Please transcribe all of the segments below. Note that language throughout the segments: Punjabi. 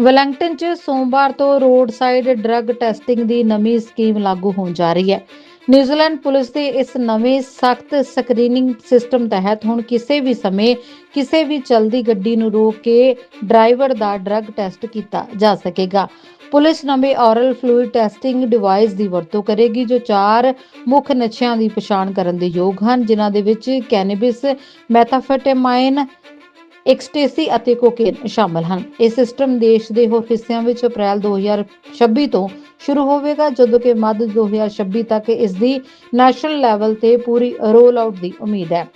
ਵੈਲਿੰਗਟਨ 'ਚ ਸੋਮਵਾਰ ਤੋਂ ਰੋਡ ਸਾਈਡ ਡਰੱਗ ਟੈਸਟਿੰਗ ਦੀ ਨਵੀਂ ਸਕੀਮ ਲਾਗੂ ਹੋਣ ਜਾ ਰਹੀ ਹੈ। ਨਿਊਜ਼ੀਲੈਂਡ ਪੁਲਿਸ ਦੇ ਇਸ ਨਵੇਂ ਸਖਤ ਸਕਰੀਨਿੰਗ ਸਿਸਟਮ ਤਹਿਤ ਹੁਣ ਕਿਸੇ ਵੀ ਸਮੇਂ ਕਿਸੇ ਵੀ ਚਲਦੀ ਗੱਡੀ ਨੂੰ ਰੋਕ ਕੇ ਡਰਾਈਵਰ ਦਾ ਡਰੱਗ ਟੈਸਟ ਕੀਤਾ ਜਾ ਸਕੇਗਾ। ਪੁਲਿਸ ਨਵੇਂ ਔਰਲ ਫਲੂਇਡ ਟੈਸਟਿੰਗ ਡਿਵਾਈਸ ਦੀ ਵਰਤੋਂ ਕਰੇਗੀ, ਜੋ ਚਾਰ ਮੁੱਖ ਨਸ਼ਿਆਂ ਦੀ ਪਛਾਣ ਕਰਨ ਦੇ ਯੋਗ ਹਨ, ਜਿਨ੍ਹਾਂ ਦੇ ਵਿੱਚ ਕੈਨੇਬਿਸ, ਮੈਥਾਫੈਟਾਮਾਈਨ ਐਕਸਟੇਸੀ ਅਤੇ ਕੋਕੇਨ ਸ਼ਾਮਲ ਹਨ। ਇਹ ਸਿਸਟਮ ਦੇਸ਼ ਦੇ ਹੋਰ ਹਿੱਸਿਆਂ ਵਿੱਚ ਅਪ੍ਰੈਲ 2026 ਤੋਂ ਸ਼ੁਰੂ ਹੋਵੇਗਾ, ਜਦੋਂ ਕਿ ਮੱਧ 2026 ਤੱਕ ਇਸ ਦੀ ਨੈਸ਼ਨਲ ਲੈਵਲ ਤੇ ਪੂਰੀ ਰੋਲ ਆਊਟ ਦੀ ਉਮੀਦ ਹੈ।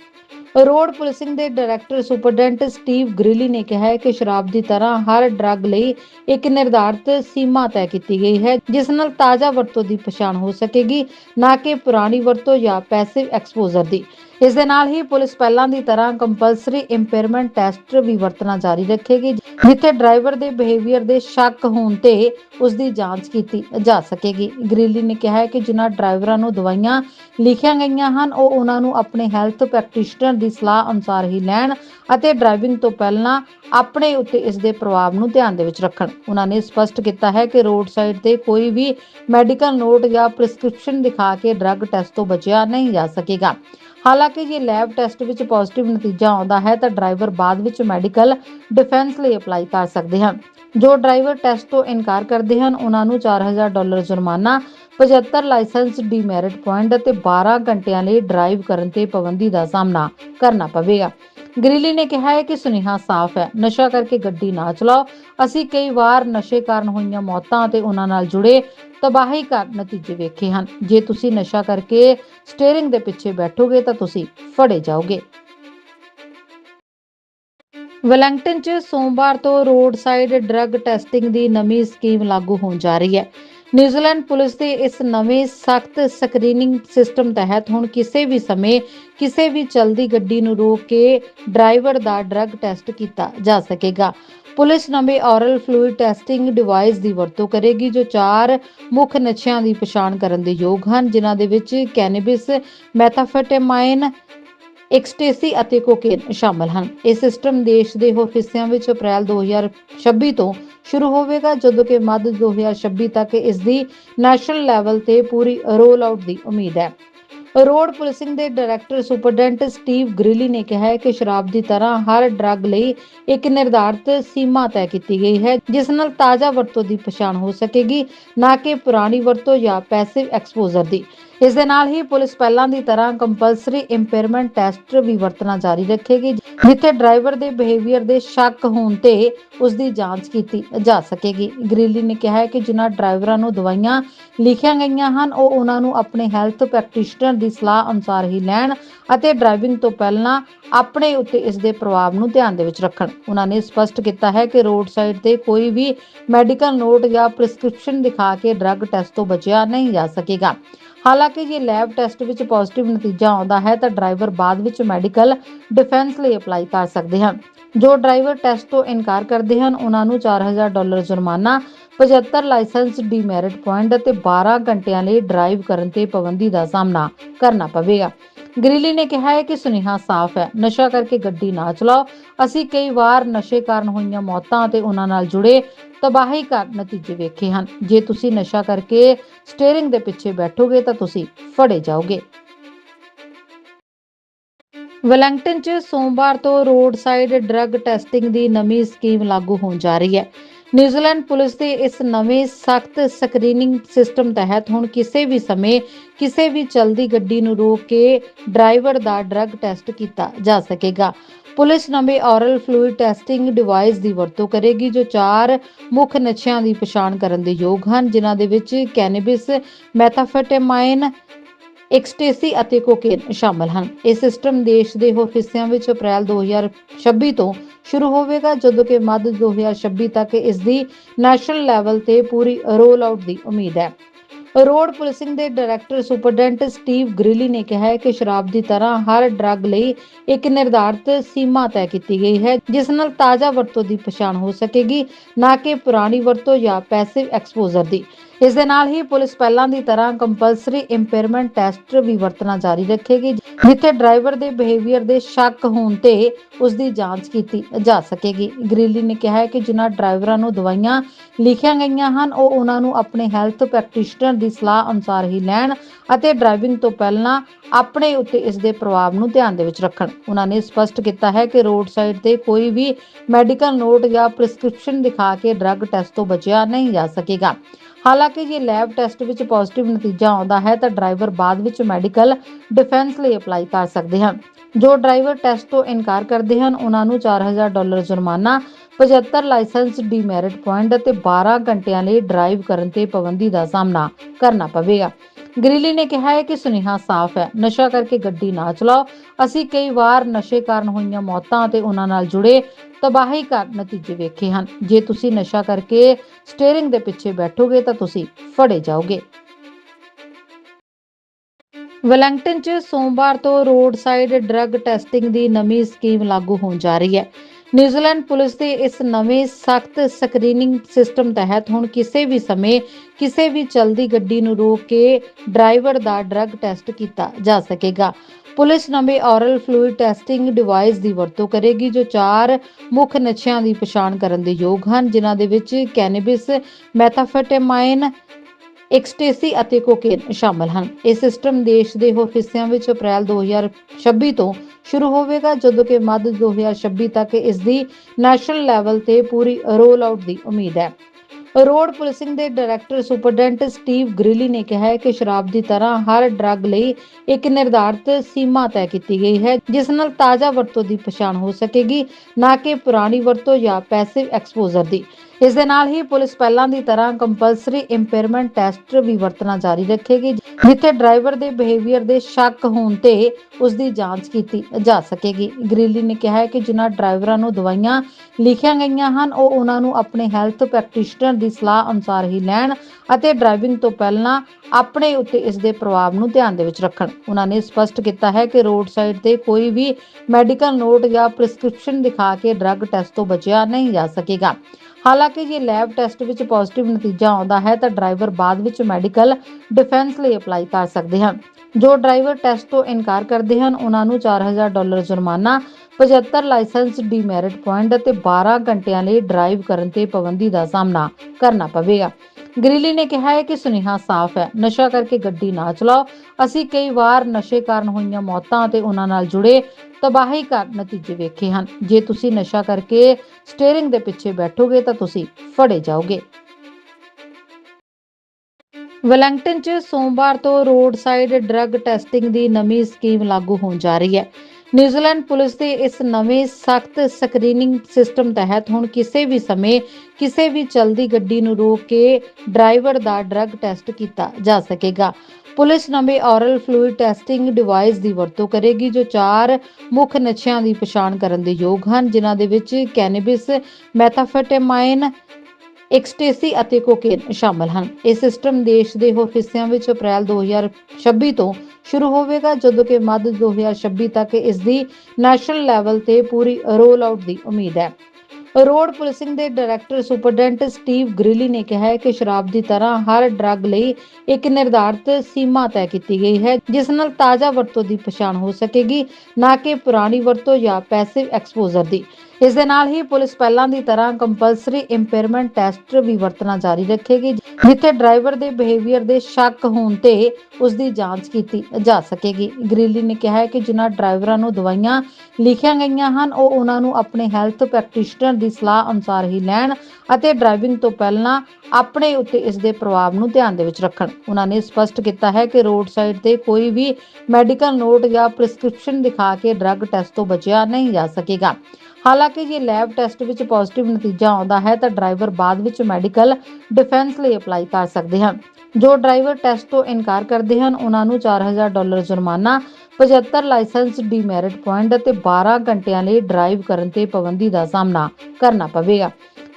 ਰੋਡ ਪੁਲਿਸਿੰਗ ਦੇ ਡਾਇਰੈਕਟਰ ਸੁਪਰਡੈਂਟ ਸਟੀਵ ਗ੍ਰਿਲੀ ਨੇ ਕਿਹਾ ਹੈ ਕਿ ਸ਼ਰਾਬ ਦੀ ਤਰ੍ਹਾਂ ਹਰ ਡਰੱਗ ਲਈ ਇੱਕ ਨਿਰਧਾਰਤ ਸੀਮਾ ਤੈਅ ਕੀਤੀ ਗਈ ਹੈ, ਜਿਸ ਨਾਲ ਤਾਜ਼ਾ ਵਰਤੋਂ ਦੀ ਪਛਾਣ ਹੋ ਸਕੇਗੀ, ਨਾ ਕਿ ਪੁਰਾਣੀ ਵਰਤੋਂ ਜਾਂ ਪੈਸਿਵ ਐਕਸਪੋਜ਼ਰ ਦੀ। ਇਸ ਦੇ ਨਾਲ ਹੀ ਪੁਲਿਸ ਪਹਿਲਾਂ ਦੀ ਤਰ੍ਹਾਂ ਕੰਪਲਸਰੀ ਇੰਪੇਅਰਮੈਂਟ ਟੈਸਟ ਵੀ ਵਰਤਣਾ ਜਾਰੀ ਰੱਖੇਗੀ, ਜਿੱਥੇ ਡਰਾਈਵਰ ਦੇ ਬਿਹੇਵੀਅਰ ਦੇ ਸ਼ੱਕ ਹੋਣ ਤੇ ਉਸ ਦੀ ਜਾਂਚ ਕੀਤੀ ਜਾ ਸਕੇਗੀ। ਗ੍ਰਿਲੀ ਨੇ ਕਿਹਾ ਹੈ ਕਿ ਜਿਨ੍ਹਾਂ ਡਰਾਈਵਰਾਂ ਨੂੰ ਦਵਾਈਆਂ ਲਿਖੀਆਂ ਗਈਆਂ ਹਨ, ਉਹ ਉਹਨਾਂ ਨੂੰ ਆਪਣੇ ਹੈਲਥ ਪ੍ਰੈਕਟੀਸ਼ਨਰ ਦੀ ਸਲਾਹ ਅਨੁਸਾਰ ਹੀ ਲੈਣ ਅਤੇ ਡਰਾਈਵਿੰਗ ਤੋਂ ਪਹਿਲਾਂ ਆਪਣੇ ਉੱਤੇ ਇਸ ਦੇ ਪ੍ਰਭਾਵ ਨੂੰ ਧਿਆਨ ਦੇ ਵਿੱਚ ਰੱਖਣ। ਉਹਨਾਂ ਨੇ ਸਪਸ਼ਟ ਕੀਤਾ ਹੈ ਕਿ ਰੋਡ ਸਾਈਡ ਤੇ ਕੋਈ ਵੀ ਮੈਡੀਕਲ ਨੋਟ ਜਾਂ ਪ੍ਰਿਸਕ੍ਰਿਪਸ਼ਨ ਦਿਖਾ ਕੇ ਡਰੱਗ ਟੈਸਟ ਤੋਂ ਬਚਿਆ ਨਹੀਂ ਜਾ ਸਕੇਗਾ। ਹਾਲਾਂਕਿ ਜੇ ਲੈਬ ਟੈਸਟ ਵਿੱਚ ਪੋਜ਼ਿਟਿਵ ਨਤੀਜਾ ਆਉਂਦਾ ਹੈ ਤਾਂ ਡਰਾਈਵਰ ਬਾਅਦ ਵਿੱਚ ਮੈਡੀਕਲ ਡਿਫੈਂਸ ਲਈ ਅਪਲਾਈ ਕਰ ਸਕਦੇ ਹਨ। ਜੋ ਡਰਾਈਵਰ ਟੈਸਟ ਤੋਂ ਇਨਕਾਰ ਕਰਦੇ ਹਨ, ਉਹਨਾਂ ਨੂੰ 4000 ਡਾਲਰ ਜੁਰਮਾਨਾ 75 ਲਾਇਸੈਂਸ ਡੀਮੈਰਿਟ ਪੁਆਇੰਟ ਅਤੇ 12 ਘੰਟਿਆਂ ਲਈ ਡਰਾਈਵ ਕਰਨ ਤੇ ਪਾਬੰਦੀ ਦਾ ਸਾਹਮਣਾ ਕਰਨਾ ਪਵੇਗਾ। ਗ੍ਰਿਲੀ ਨੇ ਕਿਹਾ ਹੈ ਕਿ ਸੁਨੇਹਾ ਸਾਫ਼ ਹੈ। ਨਸ਼ਾ ਕਰਕੇ ਗੱਡੀ ਨਾ ਚਲਾਓ। ਅਸੀਂ ਕਈ ਵਾਰ ਨਸ਼ੇ ਕਾਰਨ ਹੋਈਆਂ ਮੌਤਾਂ ਅਤੇ ਉਹਨਾਂ ਨਾਲ ਜੁੜੇ ਤਬਾਹੀ ਕਰ ਨਤੀਜੇ ਵੇਖੇ ਹਨ। ਜੇ ਤੁਸੀਂ ਨਸ਼ਾ ਕਰਕੇ ਸਟੀਅਰਿੰਗ ਦੇ ਪਿੱਛੇ ਬੈਠੋਗੇ ਤਾਂ ਤੁਸੀਂ ਫੜੇ ਜਾਓਗੇ। ਵੈਲਿੰਗਟਨ 'ਚ ਸੋਮਵਾਰ ਤੋਂ ਰੋਡ ਸਾਈਡ ਡਰੱਗ ਟੈਸਟਿੰਗ ਦੀ ਨਵੀਂ ਸਕੀਮ ਲਾਗੂ ਹੋਣ ਜਾ ਰਹੀ ਹੈ। ਨਿਊਜ਼ੀਲੈਂਡ ਪੁਲਿਸ ਦੇ ਇਸ ਨਵੇਂ ਸਖਤ ਸਕਰੀਨਿੰਗ ਸਿਸਟਮ ਤਹਿਤ ਹੁਣ ਕਿਸੇ ਵੀ ਸਮੇਂ ਕਿਸੇ ਵੀ ਚਲਦੀ ਗੱਡੀ ਨੂੰ ਰੋਕ ਕੇ ਡਰਾਈਵਰ ਦਾ ਡਰੱਗ ਟੈਸਟ ਕੀਤਾ ਜਾ ਸਕੇਗਾ। ਪੁਲਿਸ ਨਵੇਂ ਔਰਲ ਫਲੂਇਡ ਟੈਸਟਿੰਗ ਡਿਵਾਈਸ ਦੀ ਵਰਤੋਂ ਕਰੇਗੀ, ਜੋ ਚਾਰ ਮੁੱਖ ਨਸ਼ਿਆਂ ਦੀ ਪਛਾਣ ਕਰਨ ਦੇ ਯੋਗ ਹਨ, ਜਿਨ੍ਹਾਂ ਦੇ ਵਿੱਚ ਕੈਨੇਬਿਸ, ਮੈਥਾਫੈਟਾਮਾਈਨ ਐਕਸਟੇਸੀ ਅਤੇ ਕੋਕੇਨ ਸ਼ਾਮਲ ਹਨ। ਇਹ ਸਿਸਟਮ ਦੇਸ਼ ਦੇ ਹੋਰ ਹਿੱਸਿਆਂ ਵਿੱਚ ਅਪ੍ਰੈਲ 2026 ਤੋਂ ਸ਼ੁਰੂ ਹੋਵੇਗਾ, ਜਦੋਂ ਕਿ ਮੱਧ 2026 ਤੱਕ ਇਸ ਦੀ ਨੈਸ਼ਨਲ ਲੈਵਲ ਤੇ ਪੂਰੀ ਰੋਲ ਆਊਟ ਦੀ ਉਮੀਦ ਹੈ। ਰੋਡ ਪੁਲਿਸਿੰਗ ਦੇ ਡਾਇਰੈਕਟਰ ਸੁਪਰਡੈਂਟ ਸਟੀਵ ਗ੍ਰਿਲੀ ਨੇ ਕਿਹਾ ਹੈ ਕਿ ਸ਼ਰਾਬ ਦੀ ਤਰ੍ਹਾਂ ਹਰ ਡਰੱਗ ਲਈ ਇੱਕ ਨਿਰਧਾਰਤ ਸੀਮਾ ਤੈਅ ਕੀਤੀ ਗਈ ਹੈ, ਜਿਸ ਨਾਲ ਤਾਜ਼ਾ ਵਰਤੋਂ ਦੀ ਪਛਾਣ ਹੋ ਸਕੇਗੀ, ਨਾ ਕਿ ਪੁਰਾਣੀ ਵਰਤੋਂ ਜਾਂ ਪੈਸਿਵ ਐਕਸਪੋਜ਼ਰ ਦੀ। ਇਸ ਦੇ ਨਾਲ ਹੀ ਪੁਲਿਸ ਪਹਿਲਾਂ ਦੀ ਤਰ੍ਹਾਂ ਕੰਪਲਸਰੀ ਇੰਪੇਅਰਮੈਂਟ ਟੈਸਟ ਵੀ ਵਰਤਣਾ ਜਾਰੀ ਰੱਖੇਗੀ, ਜਿੱਥੇ ਡਰਾਈਵਰ ਦੇ ਬਿਹੇਵੀਅਰ ਦੇ ਸ਼ੱਕ ਹੋਣ ਤੇ ਉਸ ਦੀ ਜਾਂਚ ਕੀਤੀ ਜਾ ਸਕੇਗੀ। ਗ੍ਰਿਲੀ ਨੇ ਕਿਹਾ ਹੈ ਕਿ ਜਿਨ੍ਹਾਂ ਡਰਾਈਵਰਾਂ ਨੂੰ ਦਵਾਈਆਂ ਲਿਖੀਆਂ ਗਈਆਂ ਹਨ, ਉਹ ਉਹਨਾਂ ਨੂੰ ਆਪਣੇ ਹੈਲਥ ਪ੍ਰੈਕਟੀਸ਼ਨਰ ਦੀ ਸਲਾਹ ਅਨੁਸਾਰ ਹੀ ਲੈਣ ਅਤੇ ਡਰਾਈਵਿੰਗ ਤੋਂ ਪਹਿਲਾਂ ਆਪਣੇ ਉੱਤੇ ਇਸ ਦੇ ਪ੍ਰਭਾਵ ਨੂੰ ਧਿਆਨ ਦੇ ਵਿੱਚ ਰੱਖਣ। ਉਹਨਾਂ ਨੇ ਸਪਸ਼ਟ ਕੀਤਾ ਹੈ ਕਿ ਰੋਡ ਸਾਈਡ ਤੇ ਕੋਈ ਵੀ ਮੈਡੀਕਲ ਨੋਟ ਜਾਂ ਪ੍ਰਿਸਕ੍ਰਿਪਸ਼ਨ ਦਿਖਾ ਕੇ ਡਰੱਗ ਟੈਸਟ ਤੋਂ ਬਚਿਆ ਨਹੀਂ ਜਾ ਸਕੇਗਾ। ਹਾਲਾਂਕਿ ਜੇ ਲੈਬ ਟੈਸਟ ਵਿੱਚ ਪੋਜ਼ਿਟਿਵ ਨਤੀਜਾ ਆਉਂਦਾ ਹੈ ਤਾਂ ਡਰਾਈਵਰ ਬਾਅਦ ਵਿੱਚ ਮੈਡੀਕਲ ਡਿਫੈਂਸ ਲਈ ਅਪਲਾਈ ਕਰ ਸਕਦੇ ਹਨ। ਜੋ ਡਰਾਈਵਰ ਟੈਸਟ ਤੋਂ ਇਨਕਾਰ ਕਰਦੇ ਹਨ, ਉਹਨਾਂ ਨੂੰ 4000 ਡਾਲਰ ਜੁਰਮਾਨਾ 75 ਲਾਇਸੈਂਸ ਡੀਮੈਰਿਟ ਪੁਆਇੰਟ ਅਤੇ 12 ਘੰਟਿਆਂ ਲਈ ਡਰਾਈਵ ਕਰਨ ਤੇ ਪਾਬੰਦੀ ਦਾ ਸਾਹਮਣਾ ਕਰਨਾ ਪਵੇਗਾ। ਗ੍ਰਿਲੀ ਨੇ ਕਿਹਾ ਹੈ ਕਿ ਸੁਨੇਹਾ ਸਾਫ਼ ਹੈ। ਨਸ਼ਾ ਕਰਕੇ ਗੱਡੀ ਨਾ ਚਲਾਓ। ਅਸੀਂ ਕਈ ਵਾਰ ਨਸ਼ੇ ਕਾਰਨ ਹੋਈਆਂ ਮੌਤਾਂ ਅਤੇ ਉਹਨਾਂ ਨਾਲ ਜੁੜੇ ਤਬਾਹੀ ਕਰ ਨਤੀਜੇ ਵੇਖੇ ਹਨ। ਜੇ ਤੁਸੀਂ ਨਸ਼ਾ ਕਰਕੇ ਸਟੀਅਰਿੰਗ ਦੇ ਪਿੱਛੇ ਬੈਠੋਗੇ ਤਾਂ ਤੁਸੀਂ ਫੜੇ ਜਾਓਗੇ। ਵੈਲਿੰਗਟਨ 'ਚ ਸੋਮਵਾਰ ਤੋਂ ਰੋਡ ਸਾਈਡ ਡਰੱਗ ਟੈਸਟਿੰਗ ਦੀ ਨਵੀਂ ਸਕੀਮ ਲਾਗੂ ਹੋਣ ਜਾ ਰਹੀ ਹੈ। ਨਿਊਜ਼ੀਲੈਂਡ ਪੁਲਿਸ ਦੇ ਇਸ ਨਵੇਂ ਸਖਤ ਸਕਰੀਨਿੰਗ ਸਿਸਟਮ ਤਹਿਤ ਹੁਣ ਕਿਸੇ ਵੀ ਸਮੇਂ ਕਿਸੇ ਵੀ ਚਲਦੀ ਗੱਡੀ ਨੂੰ ਰੋਕ ਕੇ ਡਰਾਈਵਰ ਦਾ ਡਰੱਗ ਟੈਸਟ ਕੀਤਾ ਜਾ ਸਕੇਗਾ। ਪੁਲਿਸ ਨਵੇਂ ਔਰਲ ਫਲੂਇਡ ਟੈਸਟਿੰਗ ਡਿਵਾਈਸ ਦੀ ਵਰਤੋਂ ਕਰੇਗੀ, ਜੋ ਚਾਰ ਮੁੱਖ ਨਸ਼ਿਆਂ ਦੀ ਪਛਾਣ ਕਰਨ ਦੇ ਯੋਗ ਹਨ, ਜਿਨ੍ਹਾਂ ਦੇ ਵਿੱਚ ਕੈਨੇਬਿਸ, ਮੈਥਾਫੈਟਾਮਾਈਨ ਐਕਸਟੇਸੀ ਅਤੇ ਕੋਕੇਨ ਸ਼ਾਮਲ ਹਨ। ਇਹ ਸਿਸਟਮ ਦੇਸ਼ ਦੇ ਹੋਰ ਹਿੱਸਿਆਂ ਵਿੱਚ ਅਪ੍ਰੈਲ 2026 ਤੋਂ ਸ਼ੁਰੂ ਹੋਵੇਗਾ, ਜਦੋਂ ਕਿ ਮੱਧ 2026 ਤੱਕ ਇਸ ਦੀ ਨੈਸ਼ਨਲ ਲੈਵਲ ਤੇ ਪੂਰੀ ਰੋਲ ਆਊਟ ਦੀ ਉਮੀਦ ਹੈ। ਰੋਡ ਪੁਲਿਸਿੰਗ ਦੇ ਡਾਇਰੈਕਟਰ ਸੁਪਰਡੈਂਟ ਸਟੀਵ ਗ੍ਰਿਲੀ ਨੇ ਕਿਹਾ ਹੈ ਕਿ ਸ਼ਰਾਬ ਦੀ ਤਰ੍ਹਾਂ ਹਰ ਡਰੱਗ ਲਈ ਇੱਕ ਨਿਰਧਾਰਤ ਸੀਮਾ ਤੈਅ ਕੀਤੀ ਗਈ ਹੈ, ਜਿਸ ਨਾਲ ਤਾਜ਼ਾ ਵਰਤੋਂ ਦੀ ਪਛਾਣ ਹੋ ਸਕੇਗੀ, ਨਾ ਕਿ ਪੁਰਾਣੀ ਵਰਤੋਂ ਜਾਂ ਪੈਸਿਵ ਐਕਸਪੋਜ਼ਰ ਦੀ। ਇਸ ਦੇ ਨਾਲ ਹੀ ਪੁਲਿਸ ਪਹਿਲਾਂ ਦੀ ਤਰ੍ਹਾਂ ਕੰਪਲਸਰੀ ਇੰਪੇਅਰਮੈਂਟ ਟੈਸਟ ਵੀ ਵਰਤਣਾ ਜਾਰੀ ਰੱਖੇਗੀ, ਜਿੱਥੇ ਡਰਾਈਵਰ ਦੇ ਬਿਹੇਵੀਅਰ ਦੇ ਸ਼ੱਕ ਹੋਣ ਤੇ ਉਸ ਦੀ ਜਾਂਚ ਕੀਤੀ ਜਾ ਸਕੇਗੀ। ਗ੍ਰਿਲੀ ਨੇ ਕਿਹਾ ਹੈ ਕਿ ਜਿਨ੍ਹਾਂ ਡਰਾਈਵਰਾਂ ਨੂੰ ਦਵਾਈਆਂ ਲਿਖੀਆਂ ਗਈਆਂ ਹਨ, ਉਹ ਉਹਨਾਂ ਨੂੰ ਆਪਣੇ ਹੈਲਥ ਪ੍ਰੈਕਟੀਸ਼ਨਰ ਦੀ ਸਲਾਹ ਅਨੁਸਾਰ ਹੀ ਲੈਣ ਅਤੇ ਡਰਾਈਵਿੰਗ ਤੋਂ ਪਹਿਲਾਂ ਆਪਣੇ ਉੱਤੇ ਇਸ ਦੇ ਪ੍ਰਭਾਵ ਨੂੰ ਧਿਆਨ ਦੇ ਵਿੱਚ ਰੱਖਣ। ਉਹਨਾਂ ਨੇ ਸਪਸ਼ਟ ਕੀਤਾ ਹੈ ਕਿ ਰੋਡ ਸਾਈਡ ਤੇ ਕੋਈ ਵੀ ਮੈਡੀਕਲ ਨੋਟ ਜਾਂ ਪ੍ਰਿਸਕ੍ਰਿਪਸ਼ਨ ਦਿਖਾ ਕੇ ਡਰੱਗ ਟੈਸਟ ਤੋਂ ਬਚਿਆ ਨਹੀਂ ਜਾ ਸਕੇਗਾ। ਹਾਲਾਂਕਿ ਜੇ ਲੈਬ ਟੈਸਟ ਵਿੱਚ ਪੋਜ਼ਿਟਿਵ ਨਤੀਜਾ ਆਉਂਦਾ ਹੈ ਤਾਂ ਡਰਾਈਵਰ ਬਾਅਦ ਵਿੱਚ ਮੈਡੀਕਲ ਡਿਫੈਂਸ ਲਈ ਅਪਲਾਈ ਕਰ ਸਕਦੇ ਹਨ। ਜੋ ਡਰਾਈਵਰ ਟੈਸਟ ਤੋਂ ਇਨਕਾਰ ਕਰਦੇ ਹਨ, ਉਹਨਾਂ ਨੂੰ 4000 ਡਾਲਰ ਜੁਰਮਾਨਾ 75 ਲਾਇਸੈਂਸ ਡੀਮੈਰਿਟ ਪੁਆਇੰਟ ਅਤੇ 12 ਘੰਟਿਆਂ ਲਈ ਡਰਾਈਵ ਕਰਨ ਤੇ ਪਾਬੰਦੀ ਦਾ ਸਾਹਮਣਾ ਕਰਨਾ ਪਵੇਗਾ। ਗ੍ਰਿਲੀ ਨੇ ਕਿਹਾ ਹੈ ਕਿ ਸੁਨੇਹਾ ਸਾਫ਼ ਹੈ। ਨਸ਼ਾ ਕਰਕੇ ਗੱਡੀ ਨਾ ਚਲਾਓ। ਅਸੀਂ ਕਈ ਵਾਰ ਨਸ਼ੇ ਕਾਰਨ ਹੋਈਆਂ ਮੌਤਾਂ ਅਤੇ ਉਹਨਾਂ ਨਾਲ ਜੁੜੇ ਤਬਾਹੀ ਕਰ ਨਤੀਜੇ ਵੇਖੇ ਹਨ। ਜੇ ਤੁਸੀਂ ਨਸ਼ਾ ਕਰਕੇ ਸਟੀਅਰਿੰਗ ਦੇ ਪਿੱਛੇ ਬੈਠੋਗੇ ਤਾਂ ਤੁਸੀਂ ਫੜੇ ਜਾਓਗੇ। ਵੈਲਿੰਗਟਨ 'ਚ ਸੋਮਵਾਰ ਤੋਂ ਰੋਡ ਸਾਈਡ ਡਰੱਗ ਟੈਸਟਿੰਗ ਦੀ ਨਵੀਂ ਸਕੀਮ ਲਾਗੂ ਹੋਣ ਜਾ ਰਹੀ ਹੈ। ਨਿਊਜ਼ੀਲੈਂਡ ਪੁਲਿਸ ਦੇ ਇਸ ਨਵੇਂ ਸਖਤ ਸਕਰੀਨਿੰਗ ਸਿਸਟਮ ਤਹਿਤ ਹੁਣ ਕਿਸੇ ਵੀ ਸਮੇਂ ਕਿਸੇ ਵੀ ਚਲਦੀ ਗੱਡੀ ਨੂੰ ਰੋਕ ਕੇ ਡਰਾਈਵਰ ਦਾ ਡਰੱਗ ਟੈਸਟ ਕੀਤਾ ਜਾ ਸਕੇਗਾ। ਪੁਲਿਸ ਨਵੇਂ ਔਰਲ ਫਲੂਇਡ ਟੈਸਟਿੰਗ ਡਿਵਾਈਸ ਦੀ ਵਰਤੋਂ ਕਰੇਗੀ, ਜੋ ਚਾਰ ਮੁੱਖ ਨਸ਼ਿਆਂ ਦੀ ਪਛਾਣ ਕਰਨ ਦੇ ਯੋਗ ਹਨ, ਜਿਨ੍ਹਾਂ ਦੇ ਵਿੱਚ ਕੈਨੇਬਿਸ, ਮੈਥਾਫੈਟਾਮਾਈਨ ਐਕਸਟੇਸੀ ਅਤੇ ਕੋਕੇਨ ਸ਼ਾਮਲ ਹਨ। ਇਹ ਸਿਸਟਮ ਦੇਸ਼ ਦੇ ਹੋਰ ਹਿੱਸਿਆਂ ਵਿੱਚ ਅਪ੍ਰੈਲ 2026 ਤੋਂ ਸ਼ੁਰੂ ਹੋਵੇਗਾ, ਜਦੋਂ ਕਿ ਮੱਧ 2026 ਤੱਕ ਇਸ ਦੀ ਨੈਸ਼ਨਲ ਲੈਵਲ ਤੇ ਪੂਰੀ ਰੋਲ ਆਊਟ ਦੀ ਉਮੀਦ ਹੈ। ਰੋਡ ਪੁਲਿਸਿੰਗ ਦੇ ਡਾਇਰੈਕਟਰ ਸੁਪਰਡੈਂਟ ਸਟੀਵ ਗ੍ਰਿਲੀ ਨੇ ਕਿਹਾ ਹੈ ਕਿ ਸ਼ਰਾਬ ਦੀ ਤਰ੍ਹਾਂ ਹਰ ਡਰੱਗ ਲਈ ਇੱਕ ਨਿਰਧਾਰਤ ਸੀਮਾ ਤੈਅ ਕੀਤੀ ਗਈ ਹੈ, ਜਿਸ ਨਾਲ ਤਾਜ਼ਾ ਵਰਤੋਂ ਦੀ ਪਛਾਣ ਹੋ ਸਕੇਗੀ, ਨਾ ਕਿ ਪੁਰਾਣੀ ਵਰਤੋਂ ਜਾਂ ਪੈਸਿਵ ਐਕਸਪੋਜ਼ਰ ਦੀ। ਇਸ ਦੇ ਨਾਲ ਹੀ ਪੁਲਿਸ ਪਹਿਲਾਂ ਦੀ ਤਰ੍ਹਾਂ ਕੰਪਲਸਰੀ ਇੰਪੇਅਰਮੈਂਟ ਟੈਸਟ ਵੀ ਵਰਤਣਾ ਜਾਰੀ ਰੱਖੇਗੀ, ਜਿੱਥੇ ਡਰਾਈਵਰ ਦੇ ਬਿਹੇਵੀਅਰ ਦੇ ਸ਼ੱਕ ਹੋਣ ਤੇ ਉਸ ਦੀ ਜਾਂਚ ਕੀਤੀ ਜਾ ਸਕੇਗੀ। ਗ੍ਰਿਲੀ ਨੇ ਕਿਹਾ ਹੈ ਕਿ ਜਿਨ੍ਹਾਂ ਡਰਾਈਵਰਾਂ ਨੂੰ ਦਵਾਈਆਂ ਲਿਖੀਆਂ ਗਈਆਂ ਹਨ, ਉਹ ਉਹਨਾਂ ਨੂੰ ਆਪਣੇ ਹੈਲਥ ਪ੍ਰੈਕਟੀਸ਼ਨਰ ਦੀ ਸਲਾਹ ਅਨੁਸਾਰ ਹੀ ਲੈਣ ਅਤੇ ਡਰਾਈਵਿੰਗ ਤੋਂ ਪਹਿਲਾਂ ਆਪਣੇ ਉੱਤੇ ਇਸ ਦੇ ਪ੍ਰਭਾਵ ਨੂੰ ਧਿਆਨ ਦੇ ਵਿੱਚ ਰੱਖਣ। ਉਹਨਾਂ ਨੇ ਸਪਸ਼ਟ ਕੀਤਾ ਹੈ ਕਿ ਰੋਡ ਸਾਈਡ ਤੇ ਕੋਈ ਵੀ ਮੈਡੀਕਲ ਨੋਟ ਜਾਂ ਪ੍ਰਿਸਕ੍ਰਿਪਸ਼ਨ ਦਿਖਾ ਕੇ ਡਰੱਗ ਟੈਸਟ ਤੋਂ ਬਚਿਆ ਨਹੀਂ ਜਾ ਸਕੇਗਾ। ਹਾਲਾਂਕਿ ਜੇ ਲੈਬ ਟੈਸਟ ਵਿੱਚ ਪੋਜ਼ਿਟਿਵ ਨਤੀਜਾ ਆਉਂਦਾ ਹੈ ਤਾਂ ਡਰਾਈਵਰ ਬਾਅਦ ਵਿੱਚ ਮੈਡੀਕਲ ਡਿਫੈਂਸ ਲਈ ਅਪਲਾਈ ਕਰ ਸਕਦੇ ਹਨ। ਜੋ ਡਰਾਈਵਰ ਟੈਸਟ ਤੋਂ ਇਨਕਾਰ ਕਰਦੇ ਹਨ, ਉਹਨਾਂ ਨੂੰ 4000 ਡਾਲਰ ਜੁਰਮਾਨਾ 75 ਲਾਇਸੈਂਸ ਡੀਮੈਰਿਟ ਪੁਆਇੰਟ ਅਤੇ 12 ਘੰਟਿਆਂ ਲਈ ਡਰਾਈਵ ਕਰਨ ਤੇ ਪਾਬੰਦੀ ਦਾ ਸਾਹਮਣਾ ਕਰਨਾ ਪਵੇਗਾ। ਗ੍ਰਿਲੀ ਨੇ ਕਿਹਾ ਹੈ ਕਿ ਸੁਨੇਹਾ ਸਾਫ਼ ਹੈ। ਨਸ਼ਾ ਕਰਕੇ ਗੱਡੀ ਨਾ ਚਲਾਓ। ਅਸੀਂ ਕਈ ਵਾਰ ਨਸ਼ੇ ਕਾਰਨ ਹੋਈਆਂ ਮੌਤਾਂ ਅਤੇ ਉਹਨਾਂ ਨਾਲ ਜੁੜੇ ਤਬਾਹੀ ਕਰ ਨਤੀਜੇ ਵੇਖੇ ਹਨ। ਜੇ ਤੁਸੀਂ ਨਸ਼ਾ ਕਰਕੇ ਸਟੀਅਰਿੰਗ ਦੇ ਪਿੱਛੇ ਬੈਠੋਗੇ ਤਾਂ ਤੁਸੀਂ ਫੜੇ ਜਾਓਗੇ। ਵੈਲਿੰਗਟਨ 'ਚ ਸੋਮਵਾਰ ਤੋਂ ਰੋਡ ਸਾਈਡ ਡਰੱਗ ਟੈਸਟਿੰਗ ਦੀ ਨਵੀਂ ਸਕੀਮ ਲਾਗੂ ਹੋਣ ਜਾ ਰਹੀ ਹੈ। ਨਿਊਜ਼ੀਲੈਂਡ ਪੁਲਿਸ ਦੇ ਇਸ ਨਵੇਂ ਸਖਤ ਸਕਰੀਨਿੰਗ ਸਿਸਟਮ ਤਹਿਤ ਹੁਣ ਕਿਸੇ ਵੀ ਸਮੇਂ ਕਿਸੇ ਵੀ ਚਲਦੀ ਗੱਡੀ ਨੂੰ ਰੋਕ ਕੇ ਡਰਾਈਵਰ ਦਾ ਡਰੱਗ ਟੈਸਟ ਕੀਤਾ ਜਾ ਸਕੇਗਾ। ਪੁਲਿਸ ਨਵੇਂ ਔਰਲ ਫਲੂਇਡ ਟੈਸਟਿੰਗ ਡਿਵਾਈਸ ਦੀ ਵਰਤੋਂ ਕਰੇਗੀ, ਜੋ ਚਾਰ ਮੁੱਖ ਨਸ਼ਿਆਂ ਦੀ ਪਛਾਣ ਕਰਨ ਦੇ ਯੋਗ ਹਨ, ਜਿਨ੍ਹਾਂ ਦੇ ਵਿੱਚ ਕੈਨੇਬਿਸ, ਮੈਥਾਫੈਟਾਮਾਈਨ ਐਕਸਟੇਸੀ ਅਤੇ ਕੋਕੇਨ ਸ਼ਾਮਲ ਹਨ। ਇਹ ਸਿਸਟਮ ਦੇਸ਼ ਦੇ ਹੋਰ ਹਿੱਸਿਆਂ ਵਿੱਚ ਅਪ੍ਰੈਲ 2026 ਤੋਂ ਸ਼ੁਰੂ ਹੋਵੇਗਾ, ਜਦੋਂ ਕਿ ਮੱਧ 2026 ਤੱਕ ਇਸ ਦੀ ਨੈਸ਼ਨਲ ਲੈਵਲ ਤੇ ਪੂਰੀ ਰੋਲ ਆਊਟ ਦੀ ਉਮੀਦ ਹੈ। ਰੋਡ ਪੁਲਿਸਿੰਗ ਦੇ ਡਾਇਰੈਕਟਰ ਸੁਪਰਡੈਂਟ ਸਟੀਵ ਗ੍ਰਿਲੀ ਨੇ ਕਿਹਾ ਹੈ ਕਿ ਸ਼ਰਾਬ ਦੀ ਤਰ੍ਹਾਂ ਹਰ ਡਰੱਗ ਲਈ ਇੱਕ ਨਿਰਧਾਰਤ ਸੀਮਾ ਤੈਅ ਕੀਤੀ ਗਈ ਹੈ, ਜਿਸ ਨਾਲ ਤਾਜ਼ਾ ਵਰਤੋਂ ਦੀ ਪਛਾਣ ਹੋ ਸਕੇਗੀ, ਨਾ ਕਿ ਪੁਰਾਣੀ ਵਰਤੋਂ ਜਾਂ ਪੈਸਿਵ ਐਕਸਪੋਜ਼ਰ ਦੀ। ਇਸ ਦੇ ਨਾਲ ਹੀ ਪੁਲਿਸ ਪਹਿਲਾਂ ਦੀ ਤਰ੍ਹਾਂ ਕੰਪਲਸਰੀ ਇੰਪੇਅਰਮੈਂਟ ਟੈਸਟ ਵੀ ਵਰਤਣਾ ਜਾਰੀ ਰੱਖੇਗੀ, ਜਿੱਥੇ ਡਰਾਈਵਰ ਦੇ ਬਿਹੇਵੀਅਰ ਦੇ ਸ਼ੱਕ ਹੋਣ ਤੇ ਉਸ ਦੀ ਜਾਂਚ ਕੀਤੀ ਜਾ ਸਕੇਗੀ। ਗ੍ਰਿਲੀ ਨੇ ਕਿਹਾ ਹੈ ਕਿ ਜਿਨ੍ਹਾਂ ਡਰਾਈਵਰਾਂ ਨੂੰ ਦਵਾਈਆਂ ਲਿਖੀਆਂ ਗਈਆਂ ਹਨ, ਉਹ ਉਹਨਾਂ ਨੂੰ ਆਪਣੇ ਹੈਲਥ ਪ੍ਰੈਕਟੀਸ਼ਨਰ ਦੀ ਸਲਾਹ ਅਨੁਸਾਰ ਹੀ ਲੈਣ ਅਤੇ ਡਰਾਈਵਿੰਗ ਤੋਂ ਪਹਿਲਾਂ ਆਪਣੇ ਉੱਤੇ ਇਸ ਦੇ ਪ੍ਰਭਾਵ ਨੂੰ ਧਿਆਨ ਦੇ ਵਿੱਚ ਰੱਖਣ। ਉਹਨਾਂ ਨੇ ਸਪਸ਼ਟ ਕੀਤਾ ਹੈ ਕਿ ਰੋਡ ਸਾਈਡ ਤੇ ਕੋਈ ਵੀ ਮੈਡੀਕਲ ਨੋਟ ਜਾਂ ਪ੍ਰਿਸਕ੍ਰਿਪਸ਼ਨ ਦਿਖਾ ਕੇ ਡਰੱਗ ਟੈਸਟ ਤੋਂ ਬਚਿਆ ਨਹੀਂ ਜਾ ਸਕੇਗਾ। ਹਾਲਾਂਕਿ ਜੇ ਲੈਬ ਟੈਸਟ ਵਿੱਚ ਪੋਜ਼ਿਟਿਵ ਨਤੀਜਾ ਆਉਂਦਾ ਹੈ ਤਾਂ ਡਰਾਈਵਰ ਬਾਅਦ ਵਿੱਚ ਮੈਡੀਕਲ ਡਿਫੈਂਸ ਲਈ ਅਪਲਾਈ ਕਰ ਸਕਦੇ ਹਨ। ਜੋ ਡਰਾਈਵਰ ਟੈਸਟ ਤੋਂ ਇਨਕਾਰ ਕਰਦੇ ਹਨ, ਉਹਨਾਂ ਨੂੰ 4000 ਡਾਲਰ ਜੁਰਮਾਨਾ 75 ਲਾਇਸੈਂਸ ਡੀਮੈਰਿਟ ਪੁਆਇੰਟ ਅਤੇ 12 ਘੰਟਿਆਂ ਲਈ ਡਰਾਈਵ ਕਰਨ ਤੇ ਪਾਬੰਦੀ ਦਾ ਸਾਹਮਣਾ ਕਰਨਾ ਪਵੇਗਾ।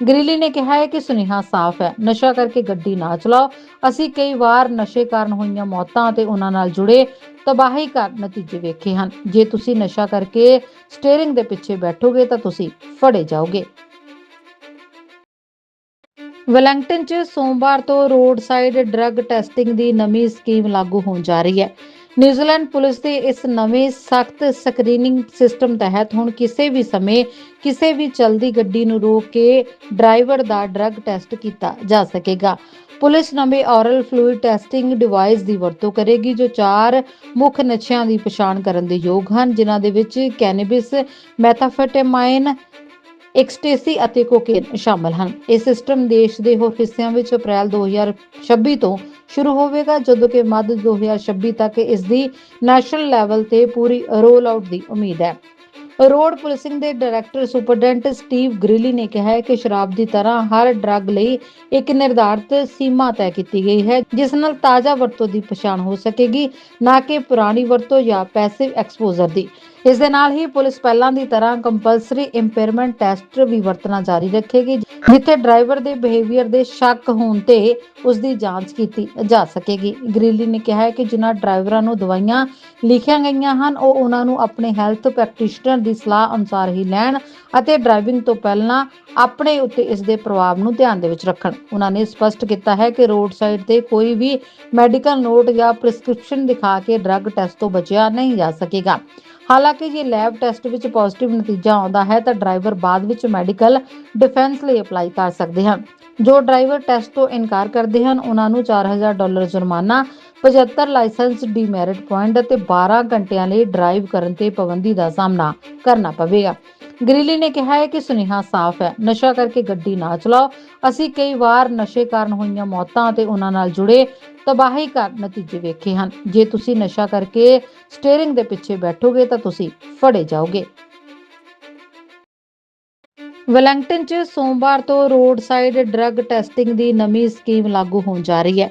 ਗ੍ਰਿਲੀ ਨੇ ਕਿਹਾ ਹੈ ਕਿ ਸੁਨੇਹਾ ਸਾਫ਼ ਹੈ। ਨਸ਼ਾ ਕਰਕੇ ਗੱਡੀ ਨਾ ਚਲਾਓ। ਅਸੀਂ ਕਈ ਵਾਰ ਨਸ਼ੇ ਕਾਰਨ ਹੋਈਆਂ ਮੌਤਾਂ ਅਤੇ ਉਹਨਾਂ ਨਾਲ ਜੁੜੇ ਤਬਾਹੀ ਕਰ ਨਤੀਜੇ ਵੇਖੇ ਹਨ। ਜੇ ਤੁਸੀਂ ਨਸ਼ਾ ਕਰਕੇ ਸਟੀਅਰਿੰਗ ਦੇ ਪਿੱਛੇ ਬੈਠੋਗੇ ਤਾਂ ਤੁਸੀਂ ਫੜੇ ਜਾਓਗੇ। ਵੈਲਿੰਗਟਨ 'ਚ ਸੋਮਵਾਰ ਤੋਂ ਰੋਡ ਸਾਈਡ ਡਰੱਗ ਟੈਸਟਿੰਗ ਦੀ ਨਵੀਂ ਸਕੀਮ ਲਾਗੂ ਹੋਣ ਜਾ ਰਹੀ ਹੈ। ਨਿਊਜ਼ੀਲੈਂਡ ਪੁਲਿਸ ਦੇ ਇਸ ਨਵੇਂ ਸਖਤ ਸਕਰੀਨਿੰਗ ਸਿਸਟਮ ਤਹਿਤ ਹੁਣ ਕਿਸੇ ਵੀ ਸਮੇਂ ਕਿਸੇ ਵੀ ਚਲਦੀ ਗੱਡੀ ਨੂੰ ਰੋਕ ਕੇ ਡਰਾਈਵਰ ਦਾ ਡਰੱਗ ਟੈਸਟ ਕੀਤਾ ਜਾ ਸਕੇਗਾ। ਪੁਲਿਸ ਨਵੇਂ ਔਰਲ ਫਲੂਇਡ ਟੈਸਟਿੰਗ ਡਿਵਾਈਸ ਦੀ ਵਰਤੋਂ ਕਰੇਗੀ, ਜੋ ਚਾਰ ਮੁੱਖ ਨਸ਼ਿਆਂ ਦੀ ਪਛਾਣ ਕਰਨ ਦੇ ਯੋਗ ਹਨ, ਜਿਨ੍ਹਾਂ ਦੇ ਵਿੱਚ ਕੈਨੇਬਿਸ, ਮੈਥਾਫੈਟਾਮਾਈਨ ਐਕਸਟੇਸੀ ਅਤੇ ਕੋਕੇਨ ਸ਼ਾਮਲ ਹਨ। ਇਹ ਸਿਸਟਮ ਦੇਸ਼ ਦੇ ਹੋਰ ਹਿੱਸਿਆਂ ਵਿੱਚ ਅਪ੍ਰੈਲ 2026 ਤੋਂ ਸ਼ੁਰੂ ਹੋਵੇਗਾ, ਜਦੋਂ ਕਿ ਮੱਧ 2026 ਤੱਕ ਇਸ ਦੀ ਨੈਸ਼ਨਲ ਲੈਵਲ ਤੇ ਪੂਰੀ ਰੋਲ ਆਊਟ ਦੀ ਉਮੀਦ ਹੈ। ਰੋਡ ਪੁਲਿਸਿੰਗ ਦੇ ਡਾਇਰੈਕਟਰ ਸੁਪਰਡੈਂਟ ਸਟੀਵ ਗ੍ਰਿਲੀ ਨੇ ਕਿਹਾ ਹੈ ਕਿ ਸ਼ਰਾਬ ਦੀ ਤਰ੍ਹਾਂ ਹਰ ਡਰੱਗ ਲਈ ਇੱਕ ਨਿਰਧਾਰਤ ਸੀਮਾ ਤੈਅ ਕੀਤੀ ਗਈ ਹੈ, ਜਿਸ ਨਾਲ ਤਾਜ਼ਾ ਵਰਤੋਂ ਦੀ ਪਛਾਣ ਹੋ ਸਕੇਗੀ, ਨਾ ਕਿ ਪੁਰਾਣੀ ਵਰਤੋਂ ਜਾਂ ਪੈਸਿਵ ਐਕਸਪੋਜ਼ਰ ਦੀ। ਇਸ ਦੇ ਨਾਲ ਹੀ ਪੁਲਿਸ ਪਹਿਲਾਂ ਦੀ ਤਰ੍ਹਾਂ ਕੰਪਲਸਰੀ ਇੰਪੇਅਰਮੈਂਟ ਟੈਸਟ ਵੀ ਵਰਤਣਾ ਜਾਰੀ ਰੱਖੇਗੀ, ਜਿੱਥੇ ਡਰਾਈਵਰ ਦੇ ਬਿਹੇਵੀਅਰ ਦੇ ਸ਼ੱਕ ਹੋਣ ਤੇ ਉਸ ਦੀ ਜਾਂਚ ਕੀਤੀ ਜਾ ਸਕੇਗੀ। ਗ੍ਰਿਲੀ ਨੇ ਕਿਹਾ ਹੈ ਕਿ ਜਿਨ੍ਹਾਂ ਡਰਾਈਵਰਾਂ ਨੂੰ ਦਵਾਈਆਂ ਲਿਖੀਆਂ ਗਈਆਂ ਹਨ, ਉਹ ਉਹਨਾਂ ਨੂੰ ਆਪਣੇ ਹੈਲਥ ਪ੍ਰੈਕਟੀਸ਼ਨਰ ਦੀ ਸਲਾਹ ਅਨੁਸਾਰ ਹੀ ਲੈਣ ਅਤੇ ਡਰਾਈਵਿੰਗ ਤੋਂ ਪਹਿਲਾਂ ਆਪਣੇ ਉੱਤੇ ਇਸ ਦੇ ਪ੍ਰਭਾਵ ਨੂੰ ਧਿਆਨ ਦੇ ਵਿੱਚ ਰੱਖਣ। ਉਹਨਾਂ ਨੇ ਸਪਸ਼ਟ ਕੀਤਾ ਹੈ ਕਿ ਰੋਡ ਸਾਈਡ ਤੇ ਕੋਈ ਵੀ ਮੈਡੀਕਲ ਨੋਟ ਜਾਂ ਪ੍ਰਿਸਕ੍ਰਿਪਸ਼ਨ ਦਿਖਾ ਕੇ ਡਰੱਗ ਟੈਸਟ ਤੋਂ ਬਚਿਆ ਨਹੀਂ ਜਾ ਸਕੇਗਾ। ਹਾਲਾਂਕਿ ਜੇ ਲੈਬ ਟੈਸਟ ਵਿੱਚ ਪੋਜ਼ਿਟਿਵ ਨਤੀਜਾ ਆਉਂਦਾ ਹੈ ਤਾਂ ਡਰਾਈਵਰ ਬਾਅਦ ਵਿੱਚ ਮੈਡੀਕਲ ਡਿਫੈਂਸ ਲਈ ਅਪਲਾਈ ਕਰ ਸਕਦੇ ਹਨ। ਜੋ ਡਰਾਈਵਰ ਟੈਸਟ ਤੋਂ ਇਨਕਾਰ ਕਰਦੇ ਹਨ, ਉਹਨਾਂ ਨੂੰ 4000 ਡਾਲਰ ਜੁਰਮਾਨਾ 75 ਲਾਇਸੈਂਸ ਡੀਮੈਰਿਟ ਪੁਆਇੰਟ ਅਤੇ 12 ਘੰਟਿਆਂ ਲਈ ਡਰਾਈਵ ਕਰਨ ਤੇ ਪਾਬੰਦੀ ਦਾ ਸਾਹਮਣਾ ਕਰਨਾ ਪਵੇਗਾ। ਗ੍ਰਿਲੀ ਨੇ ਕਿਹਾ ਹੈ ਕਿ ਸੁਨੇਹਾ ਸਾਫ਼ ਹੈ। ਨਸ਼ਾ ਕਰਕੇ ਗੱਡੀ ਨਾ ਚਲਾਓ। ਅਸੀਂ ਕਈ ਵਾਰ ਨਸ਼ੇ ਕਾਰਨ ਹੋਈਆਂ ਮੌਤਾਂ ਅਤੇ ਉਹਨਾਂ ਨਾਲ ਜੁੜੇ ਤਬਾਹੀ ਕਰ ਨਤੀਜੇ ਵੇਖੇ ਹਨ। ਜੇ ਤੁਸੀਂ ਨਸ਼ਾ ਕਰਕੇ ਸਟੀਅਰਿੰਗ ਦੇ ਪਿੱਛੇ ਬੈਠੋਗੇ ਤਾਂ ਤੁਸੀਂ ਫੜੇ ਜਾਓਗੇ। ਵੈਲਿੰਗਟਨ 'ਚ ਸੋਮਵਾਰ ਤੋਂ ਰੋਡ ਸਾਈਡ ਡਰੱਗ ਟੈਸਟਿੰਗ ਦੀ ਨਵੀਂ ਸਕੀਮ ਲਾਗੂ ਹੋਣ ਜਾ ਰਹੀ ਹੈ।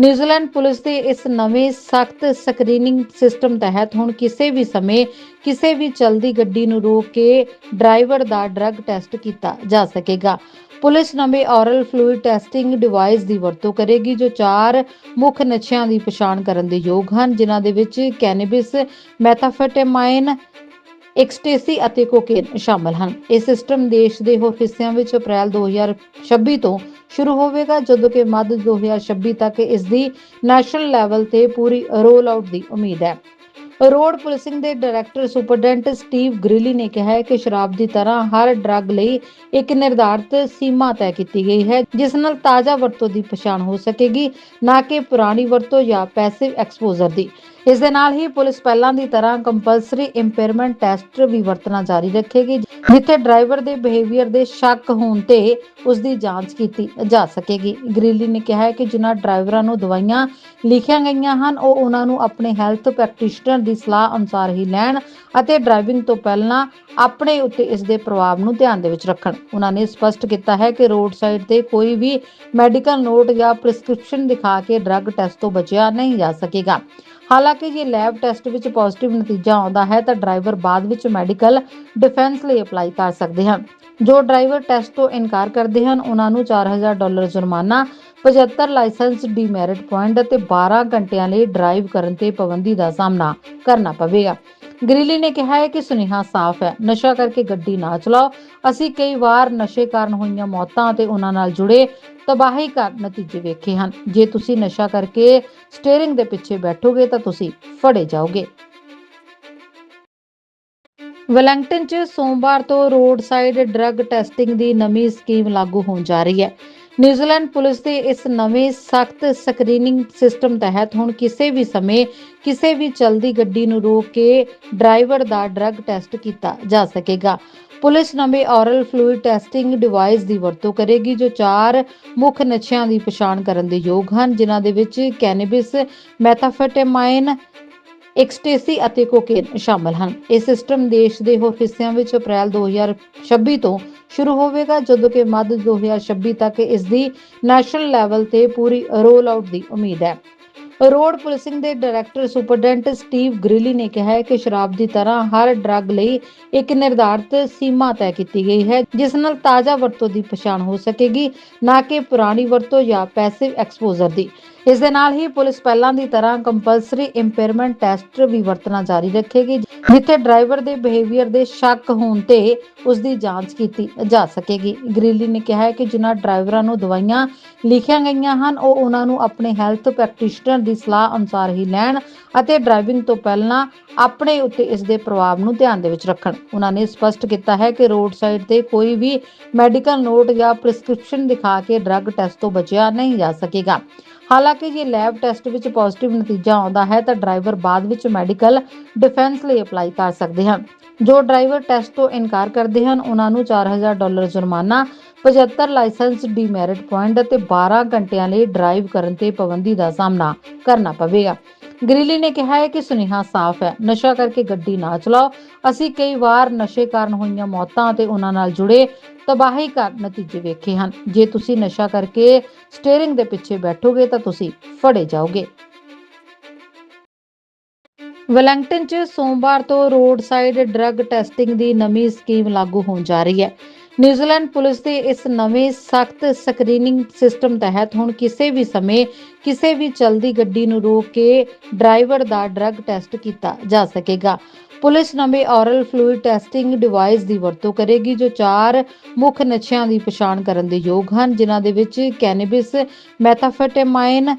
ਨਿਊਜ਼ੀਲੈਂਡ ਪੁਲਿਸ ਦੇ ਇਸ ਨਵੇਂ ਸਖਤ ਸਕਰੀਨਿੰਗ ਸਿਸਟਮ ਤਹਿਤ ਹੁਣ ਕਿਸੇ ਵੀ ਸਮੇਂ ਕਿਸੇ ਵੀ ਚਲਦੀ ਗੱਡੀ ਨੂੰ ਰੋਕ ਕੇ ਡਰਾਈਵਰ ਦਾ ਡਰੱਗ ਟੈਸਟ ਕੀਤਾ ਜਾ ਸਕੇਗਾ। ਪੁਲਿਸ ਨਵੇਂ ਔਰਲ ਫਲੂਇਡ ਟੈਸਟਿੰਗ ਡਿਵਾਈਸ ਦੀ ਵਰਤੋਂ ਕਰੇਗੀ, ਜੋ ਚਾਰ ਮੁੱਖ ਨਸ਼ਿਆਂ ਦੀ ਪਛਾਣ ਕਰਨ ਦੇ ਯੋਗ ਹਨ, ਜਿਨ੍ਹਾਂ ਦੇ ਵਿੱਚ ਕੈਨੇਬਿਸ, ਮੈਥਾਫੈਟਾਮਾਈਨ ਐਕਸਟੇਸੀ ਅਤੇ ਕੋਕੇਨ ਸ਼ਾਮਲ ਹਨ। ਇਹ ਸਿਸਟਮ ਦੇਸ਼ ਦੇ ਹੋਰ ਹਿੱਸਿਆਂ ਵਿੱਚ ਅਪ੍ਰੈਲ 2026 ਤੋਂ ਸ਼ੁਰੂ ਹੋਵੇਗਾ, ਜਦੋਂ ਕਿ ਮੱਧ 2026 ਤੱਕ ਇਸ ਦੀ ਨੈਸ਼ਨਲ ਲੈਵਲ ਤੇ ਪੂਰੀ ਰੋਲ ਆਊਟ ਦੀ ਉਮੀਦ ਹੈ। ਰੋਡ ਪੁਲਿਸਿੰਗ ਦੇ ਡਾਇਰੈਕਟਰ ਸੁਪਰਡੈਂਟ ਸਟੀਵ ਗ੍ਰਿਲੀ ਨੇ ਕਿਹਾ ਹੈ ਕਿ ਸ਼ਰਾਬ ਦੀ ਤਰ੍ਹਾਂ ਹਰ ਡਰੱਗ ਲਈ ਇੱਕ ਨਿਰਧਾਰਤ ਸੀਮਾ ਤੈਅ ਕੀਤੀ ਗਈ ਹੈ, ਜਿਸ ਨਾਲ ਤਾਜ਼ਾ ਵਰਤੋਂ ਦੀ ਪਛਾਣ ਹੋ ਸਕੇਗੀ, ਨਾ ਕਿ ਪੁਰਾਣੀ ਵਰਤੋਂ ਜਾਂ ਪੈਸਿਵ ਐਕਸਪੋਜ਼ਰ ਦੀ। ਇਸ ਦੇ ਨਾਲ ਹੀ ਪੁਲਿਸ ਪਹਿਲਾਂ ਦੀ ਤਰ੍ਹਾਂ ਕੰਪਲਸਰੀ ਇੰਪੇਅਰਮੈਂਟ ਟੈਸਟ ਵੀ ਵਰਤਣਾ ਜਾਰੀ ਰੱਖੇਗੀ, ਜਿੱਥੇ ਡਰਾਈਵਰ ਦੇ ਬਿਹੇਵੀਅਰ ਦੇ ਸ਼ੱਕ ਹੋਣ ਤੇ ਉਸ ਦੀ ਜਾਂਚ ਕੀਤੀ ਜਾ ਸਕੇਗੀ। ਗ੍ਰਿਲੀ ਨੇ ਕਿਹਾ ਹੈ ਕਿ ਜਿਨ੍ਹਾਂ ਡਰਾਈਵਰਾਂ ਨੂੰ ਦਵਾਈਆਂ ਲਿਖੀਆਂ ਗਈਆਂ ਹਨ, ਉਹ ਉਹਨਾਂ ਨੂੰ ਆਪਣੇ ਹੈਲਥ ਪ੍ਰੈਕਟੀਸ਼ਨਰ ਦੀ ਸਲਾਹ ਅਨੁਸਾਰ ਹੀ ਲੈਣ ਅਤੇ ਡਰਾਈਵਿੰਗ ਤੋਂ ਪਹਿਲਾਂ ਆਪਣੇ ਉੱਤੇ ਇਸ ਦੇ ਪ੍ਰਭਾਵ ਨੂੰ ਧਿਆਨ ਦੇ ਵਿੱਚ ਰੱਖਣ। ਉਹਨਾਂ ਨੇ ਸਪਸ਼ਟ ਕੀਤਾ ਹੈ ਕਿ ਰੋਡ ਸਾਈਡ ਤੇ ਕੋਈ ਵੀ ਮੈਡੀਕਲ ਨੋਟ ਜਾਂ ਪ੍ਰਿਸਕ੍ਰਿਪਸ਼ਨ ਦਿਖਾ ਕੇ ਡਰੱਗ ਟੈਸਟ ਤੋਂ ਬਚਿਆ ਨਹੀਂ ਜਾ ਸਕੇਗਾ। ਹਾਲਾਂਕਿ ਜੇ ਲੈਬ ਟੈਸਟ ਵਿੱਚ ਪੋਜ਼ਿਟਿਵ ਨਤੀਜਾ ਆਉਂਦਾ ਹੈ ਤਾਂ ਡਰਾਈਵਰ ਬਾਅਦ ਵਿੱਚ ਮੈਡੀਕਲ ਡਿਫੈਂਸ ਲਈ ਅਪਲਾਈ ਕਰ ਸਕਦੇ ਹਨ। ਜੋ ਡਰਾਈਵਰ ਟੈਸਟ ਤੋਂ ਇਨਕਾਰ ਕਰਦੇ ਹਨ, ਉਹਨਾਂ ਨੂੰ 4000 ਡਾਲਰ ਜੁਰਮਾਨਾ 75 ਲਾਇਸੈਂਸ ਡੀਮੈਰਿਟ ਪੁਆਇੰਟ ਅਤੇ 12 ਘੰਟਿਆਂ ਲਈ ਡਰਾਈਵ ਕਰਨ ਤੇ ਪਾਬੰਦੀ ਦਾ ਸਾਹਮਣਾ ਕਰਨਾ ਪਵੇਗਾ। ਗ੍ਰਿਲੀ ਨੇ ਕਿਹਾ ਹੈ ਕਿ ਸੁਨੇਹਾ ਸਾਫ਼ ਹੈ। ਨਸ਼ਾ ਕਰਕੇ ਗੱਡੀ ਨਾ ਚਲਾਓ। ਅਸੀਂ ਕਈ ਵਾਰ ਨਸ਼ੇ ਕਾਰਨ ਹੋਈਆਂ ਮੌਤਾਂ ਅਤੇ ਉਹਨਾਂ ਨਾਲ ਜੁੜੇ ਤਬਾਹੀ ਕਰ ਨਤੀਜੇ ਵੇਖੇ ਹਨ। ਜੇ ਤੁਸੀਂ ਨਸ਼ਾ ਕਰਕੇ ਸਟੀਅਰਿੰਗ ਦੇ ਪਿੱਛੇ ਬੈਠੋਗੇ ਤਾਂ ਤੁਸੀਂ ਫੜੇ ਜਾਓਗੇ। ਵੈਲਿੰਗਟਨ 'ਚ ਸੋਮਵਾਰ ਤੋਂ ਰੋਡ ਸਾਈਡ ਡਰੱਗ ਟੈਸਟਿੰਗ ਦੀ ਨਵੀਂ ਸਕੀਮ ਲਾਗੂ ਹੋਣ ਜਾ ਰਹੀ ਹੈ। ਨਿਊਜ਼ੀਲੈਂਡ ਪੁਲਿਸ ਦੇ ਇਸ ਨਵੇਂ ਸਖਤ ਸਕਰੀਨਿੰਗ ਸਿਸਟਮ ਤਹਿਤ ਹੁਣ ਕਿਸੇ ਵੀ ਸਮੇਂ ਕਿਸੇ ਵੀ ਚਲਦੀ ਗੱਡੀ ਨੂੰ ਰੋਕ ਕੇ ਡਰਾਈਵਰ ਦਾ ਡਰੱਗ ਟੈਸਟ ਕੀਤਾ ਜਾ ਸਕੇਗਾ। ਪੁਲਿਸ ਨਵੇਂ ਔਰਲ ਫਲੂਇਡ ਟੈਸਟਿੰਗ ਡਿਵਾਈਸ ਦੀ ਵਰਤੋਂ ਕਰੇਗੀ, ਜੋ ਚਾਰ ਮੁੱਖ ਨਸ਼ਿਆਂ ਦੀ ਪਛਾਣ ਕਰਨ ਦੇ ਯੋਗ ਹਨ, ਜਿਨ੍ਹਾਂ ਦੇ ਵਿੱਚ ਕੈਨੇਬਿਸ, ਮੈਥਾਫੈਟਾਮਾਈਨ ਐਕਸਟੇਸੀ ਅਤੇ ਕੋਕੇਨ ਸ਼ਾਮਲ ਹਨ। ਇਹ ਸਿਸਟਮ ਦੇਸ਼ ਦੇ ਹੋਰ ਹਿੱਸਿਆਂ ਵਿੱਚ ਅਪ੍ਰੈਲ 2026 ਤੋਂ ਸ਼ੁਰੂ ਹੋਵੇਗਾ, ਜਦੋਂ ਕਿ ਮੱਧ 2026 ਤੱਕ ਇਸ ਦੀ ਨੈਸ਼ਨਲ ਲੈਵਲ ਤੇ ਪੂਰੀ ਰੋਲ ਆਊਟ ਦੀ ਉਮੀਦ ਹੈ। ਰੋਡ ਪੁਲਿਸਿੰਗ ਦੇ ਡਾਇਰੈਕਟਰ ਸੁਪਰਡੈਂਟ ਸਟੀਵ ਗ੍ਰਿਲੀ ਨੇ ਕਿਹਾ ਹੈ ਕਿ ਸ਼ਰਾਬ ਦੀ ਤਰ੍ਹਾਂ ਹਰ ਡਰੱਗ ਲਈ ਇੱਕ ਨਿਰਧਾਰਤ ਸੀਮਾ ਤੈਅ ਕੀਤੀ ਗਈ ਹੈ, ਜਿਸ ਨਾਲ ਤਾਜ਼ਾ ਵਰਤੋਂ ਦੀ ਪਛਾਣ ਹੋ ਸਕੇਗੀ, ਨਾ ਕਿ ਪੁਰਾਣੀ ਵਰਤੋਂ ਜਾਂ ਪੈਸਿਵ ਐਕਸਪੋਜ਼ਰ ਦੀ। ਇਸ ਦੇ ਨਾਲ ਹੀ ਪੁਲਿਸ ਪਹਿਲਾਂ ਦੀ ਤਰ੍ਹਾਂ ਕੰਪਲਸਰੀ ਇੰਪੇਅਰਮੈਂਟ ਟੈਸਟ ਵੀ ਵਰਤਣਾ ਜਾਰੀ ਰੱਖੇਗੀ, ਜਿੱਥੇ ਡਰਾਈਵਰ ਦੇ ਬਿਹੇਵੀਅਰ ਦੇ ਸ਼ੱਕ ਹੋਣ ਤੇ ਉਸ ਦੀ ਜਾਂਚ ਕੀਤੀ ਜਾ ਸਕੇਗੀ। ਗ੍ਰਿਲੀ ਨੇ ਕਿਹਾ ਹੈ ਕਿ ਜਿਨ੍ਹਾਂ ਡਰਾਈਵਰਾਂ ਨੂੰ ਦਵਾਈਆਂ ਲਿਖੀਆਂ ਗਈਆਂ ਹਨ, ਉਹ ਉਹਨਾਂ ਨੂੰ ਆਪਣੇ ਹੈਲਥ ਪ੍ਰੈਕਟੀਸ਼ਨਰ ਦੀ ਸਲਾਹ ਅਨੁਸਾਰ ਹੀ ਲੈਣ ਅਤੇ ਡਰਾਈਵਿੰਗ ਤੋਂ ਪਹਿਲਾਂ ਆਪਣੇ ਉੱਤੇ ਇਸ ਦੇ ਪ੍ਰਭਾਵ ਨੂੰ ਧਿਆਨ ਦੇ ਵਿੱਚ ਰੱਖਣ। ਉਹਨਾਂ ਨੇ ਸਪਸ਼ਟ ਕੀਤਾ ਹੈ ਕਿ ਰੋਡ ਸਾਈਡ ਤੇ ਕੋਈ ਵੀ ਮੈਡੀਕਲ ਨੋਟ ਜਾਂ ਪ੍ਰਿਸਕ੍ਰਿਪਸ਼ਨ ਦਿਖਾ ਕੇ ਡਰੱਗ ਟੈਸਟ ਤੋਂ ਬਚਿਆ ਨਹੀਂ ਜਾ ਸਕੇਗਾ। ਹਾਲਾਂਕਿ ਜੇ ਲੈਬ ਟੈਸਟ ਵਿੱਚ ਪੋਜ਼ਿਟਿਵ ਨਤੀਜਾ ਆਉਂਦਾ ਹੈ ਤਾਂ ਡਰਾਈਵਰ ਬਾਅਦ ਵਿੱਚ ਮੈਡੀਕਲ ਡਿਫੈਂਸ ਲਈ ਅਪਲਾਈ ਕਰ ਸਕਦੇ ਹਨ। ਜੋ ਡਰਾਈਵਰ ਟੈਸਟ ਤੋਂ ਇਨਕਾਰ ਕਰਦੇ ਹਨ, ਉਹਨਾਂ ਨੂੰ 4000 ਡਾਲਰ ਜੁਰਮਾਨਾ 75 ਲਾਇਸੈਂਸ ਡੀਮੈਰਿਟ ਪੁਆਇੰਟ ਅਤੇ 12 ਘੰਟਿਆਂ ਲਈ ਡਰਾਈਵ ਕਰਨ ਤੇ ਪਾਬੰਦੀ ਦਾ ਸਾਹਮਣਾ ਕਰਨਾ ਪਵੇਗਾ। ਗ੍ਰਿਲੀ ਨੇ ਕਿਹਾ ਹੈ ਕਿ ਸੁਨੇਹਾ ਸਾਫ਼ ਹੈ। ਨਸ਼ਾ ਕਰਕੇ ਗੱਡੀ ਨਾ ਚਲਾਓ। ਅਸੀਂ ਕਈ ਵਾਰ ਨਸ਼ੇ ਕਾਰਨ ਹੋਈਆਂ ਮੌਤਾਂ ਅਤੇ ਉਹਨਾਂ ਨਾਲ ਜੁੜੇ ਤਬਾਹੀ ਨਤੀਜੇ ਵੇਖੇ ਹਨ। ਜੇ ਤੁਸੀਂ ਨਸ਼ਾ ਕਰਕੇ ਸਟੀਅਰਿੰਗ ਦੇ ਪਿੱਛੇ ਬੈਠੋਗੇ ਤਾਂ ਤੁਸੀਂ ਫੜੇ ਜਾਓਗੇ। ਵੈਲਿੰਗਟਨ 'ਚ ਸੋਮਵਾਰ ਤੋਂ ਰੋਡ ਸਾਈਡ ਡਰੱਗ ਟੈਸਟਿੰਗ ਦੀ ਨਵੀਂ ਸਕੀਮ ਲਾਗੂ ਹੋਣ ਜਾ ਰਹੀ ਹੈ। ਨਿਊਜ਼ੀਲੈਂਡ ਪੁਲਿਸ ਦੇ ਇਸ ਨਵੇਂ ਸਖਤ ਸਕਰੀਨਿੰਗ ਸਿਸਟਮ ਤਹਿਤ ਹੁਣ ਕਿਸੇ ਵੀ ਸਮੇਂ ਕਿਸੇ ਵੀ ਚਲਦੀ ਗੱਡੀ ਨੂੰ ਰੋਕ ਕੇ ਡਰਾਈਵਰ ਦਾ ਡਰੱਗ ਟੈਸਟ ਕੀਤਾ ਜਾ ਸਕੇਗਾ। ਪੁਲਿਸ ਨਵੇਂ ਔਰਲ ਫਲੂਇਡ ਟੈਸਟਿੰਗ ਡਿਵਾਈਸ ਦੀ ਵਰਤੋਂ ਕਰੇਗੀ, ਜੋ ਚਾਰ ਮੁੱਖ ਨਸ਼ਿਆਂ ਦੀ ਪਛਾਣ ਕਰਨ ਦੇ ਯੋਗ ਹਨ, ਜਿਨ੍ਹਾਂ ਦੇ ਵਿੱਚ ਕੈਨੇਬਿਸ ਮੈਥਾਫੈਟਾਮਾਈਨ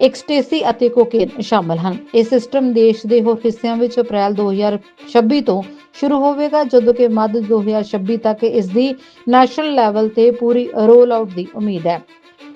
ਐਕਸਟੇਸੀ ਅਤੇ ਕੋਕੇਨ ਸ਼ਾਮਲ ਹਨ। ਇਹ ਸਿਸਟਮ ਦੇਸ਼ ਦੇ ਹੋਰ ਹਿੱਸਿਆਂ ਵਿੱਚ ਅਪ੍ਰੈਲ 2026 ਤੋਂ ਸ਼ੁਰੂ ਹੋਵੇਗਾ, ਜਦੋਂ ਕਿ ਮੱਧ 2026 ਤੱਕ ਇਸ ਦੀ ਨੈਸ਼ਨਲ ਲੈਵਲ ਤੇ ਪੂਰੀ ਰੋਲ ਆਊਟ ਦੀ ਉਮੀਦ ਹੈ।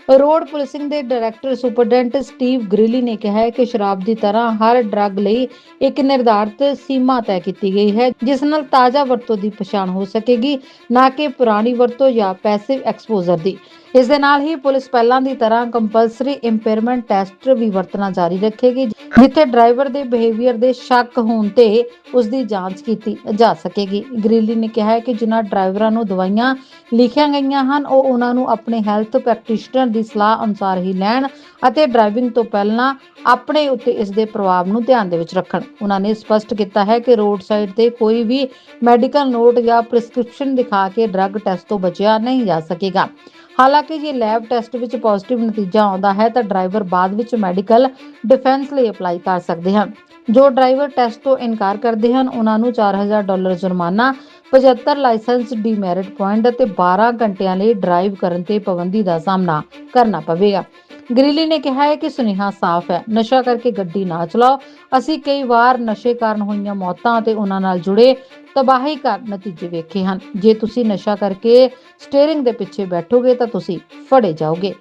ਰੋਡ ਪੁਲਿਸਿੰਗ ਦੇ ਡਾਇਰੈਕਟਰ ਸੁਪਰਡੈਂਟ ਸਟੀਵ ਗ੍ਰਿਲੀ ਨੇ ਕਿਹਾ ਹੈ ਕਿ ਸ਼ਰਾਬ ਦੀ ਤਰ੍ਹਾਂ ਹਰ ਡਰੱਗ ਲਈ ਇੱਕ ਨਿਰਧਾਰਤ ਸੀਮਾ ਤੈਅ ਕੀਤੀ ਗਈ ਹੈ, ਜਿਸ ਨਾਲ ਤਾਜ਼ਾ ਵਰਤੋਂ ਦੀ ਪਛਾਣ ਹੋ ਸਕੇਗੀ, ਨਾ ਕਿ ਪੁਰਾਣੀ ਵਰਤੋਂ ਜਾਂ ਪੈਸਿਵ ਐਕਸਪੋਜ਼ਰ ਦੀ। ਇਸ ਦੇ ਨਾਲ ਹੀ ਪੁਲਿਸ ਪਹਿਲਾਂ ਦੀ ਤਰ੍ਹਾਂ ਕੰਪਲਸਰੀ ਇੰਪੇਅਰਮੈਂਟ ਟੈਸਟ ਵੀ ਵਰਤਣਾ ਜਾਰੀ ਰੱਖੇਗੀ, ਜਿੱਥੇ ਡਰਾਈਵਰ ਦੇ ਬਿਹੇਵੀਅਰ ਦੇ ਸ਼ੱਕ ਹੋਣ ਤੇ ਉਸ ਦੀ ਜਾਂਚ ਕੀਤੀ ਜਾ ਸਕੇਗੀ। ਗ੍ਰਿਲੀ ਨੇ ਕਿਹਾ ਹੈ ਕਿ ਜਿਨ੍ਹਾਂ ਡਰਾਈਵਰਾਂ ਨੂੰ ਦਵਾਈਆਂ ਲਿਖੀਆਂ ਗਈਆਂ ਹਨ, ਉਹ ਉਹਨਾਂ ਨੂੰ ਆਪਣੇ ਹੈਲਥ ਪ੍ਰੈਕਟੀਸ਼ਨਰ ਦੀ ਸਲਾਹ ਅਨੁਸਾਰ ਹੀ ਲੈਣ ਅਤੇ ਡਰਾਈਵਿੰਗ ਤੋਂ ਪਹਿਲਾਂ ਆਪਣੇ ਉੱਤੇ ਇਸ ਦੇ ਪ੍ਰਭਾਵ ਨੂੰ ਧਿਆਨ ਦੇ ਵਿੱਚ ਰੱਖਣ। ਉਹਨਾਂ ਨੇ ਸਪਸ਼ਟ ਕੀਤਾ ਹੈ ਕਿ ਰੋਡ ਸਾਈਡ ਤੇ ਕੋਈ ਵੀ ਮੈਡੀਕਲ ਨੋਟ ਜਾਂ ਪ੍ਰਿਸਕ੍ਰਿਪਸ਼ਨ ਦਿਖਾ ਕੇ ਡਰੱਗ ਟੈਸਟ ਤੋਂ ਬਚਿਆ ਨਹੀਂ ਜਾ ਸਕੇਗਾ। ਹਾਲਾਂਕਿ ਜੇ ਲੈਬ ਟੈਸਟ ਵਿੱਚ ਪੋਜ਼ਿਟਿਵ ਨਤੀਜਾ ਆਉਂਦਾ ਹੈ ਤਾਂ ਡਰਾਈਵਰ ਬਾਅਦ ਵਿੱਚ ਮੈਡੀਕਲ ਡਿਫੈਂਸ ਲਈ ਅਪਲਾਈ ਕਰ ਸਕਦੇ ਹਨ। ਜੋ ਡਰਾਈਵਰ ਟੈਸਟ ਤੋਂ ਇਨਕਾਰ ਕਰਦੇ ਹਨ, ਉਹਨਾਂ ਨੂੰ 4000 ਡਾਲਰ ਜੁਰਮਾਨਾ 75 ਲਾਇਸੈਂਸ ਡੀਮੈਰਿਟ ਪੁਆਇੰਟ ਅਤੇ 12 ਘੰਟਿਆਂ ਲਈ ਡਰਾਈਵ ਕਰਨ ਤੇ ਪਾਬੰਦੀ ਦਾ ਸਾਹਮਣਾ ਕਰਨਾ ਪਵੇਗਾ। ਗ੍ਰਿਲੀ ਨੇ ਕਿਹਾ ਹੈ ਕਿ ਸੁਨੇਹਾ ਸਾਫ਼ ਹੈ। ਨਸ਼ਾ ਕਰਕੇ ਗੱਡੀ ਨਾ ਚਲਾਓ। ਅਸੀਂ ਕਈ ਵਾਰ ਨਸ਼ੇ ਕਾਰਨ ਹੋਈਆਂ ਮੌਤਾਂ ਅਤੇ ਉਹਨਾਂ ਨਾਲ ਜੁੜੇ ਤਬਾਹੀ ਕਰ ਨਤੀਜੇ ਵੇਖੇ ਹਨ। ਜੇ ਤੁਸੀਂ ਨਸ਼ਾ ਕਰਕੇ ਸਟੀਅਰਿੰਗ ਦੇ ਪਿੱਛੇ ਬੈਠੋਗੇ ਤਾਂ ਤੁਸੀਂ ਫੜੇ ਜਾਓਗੇ।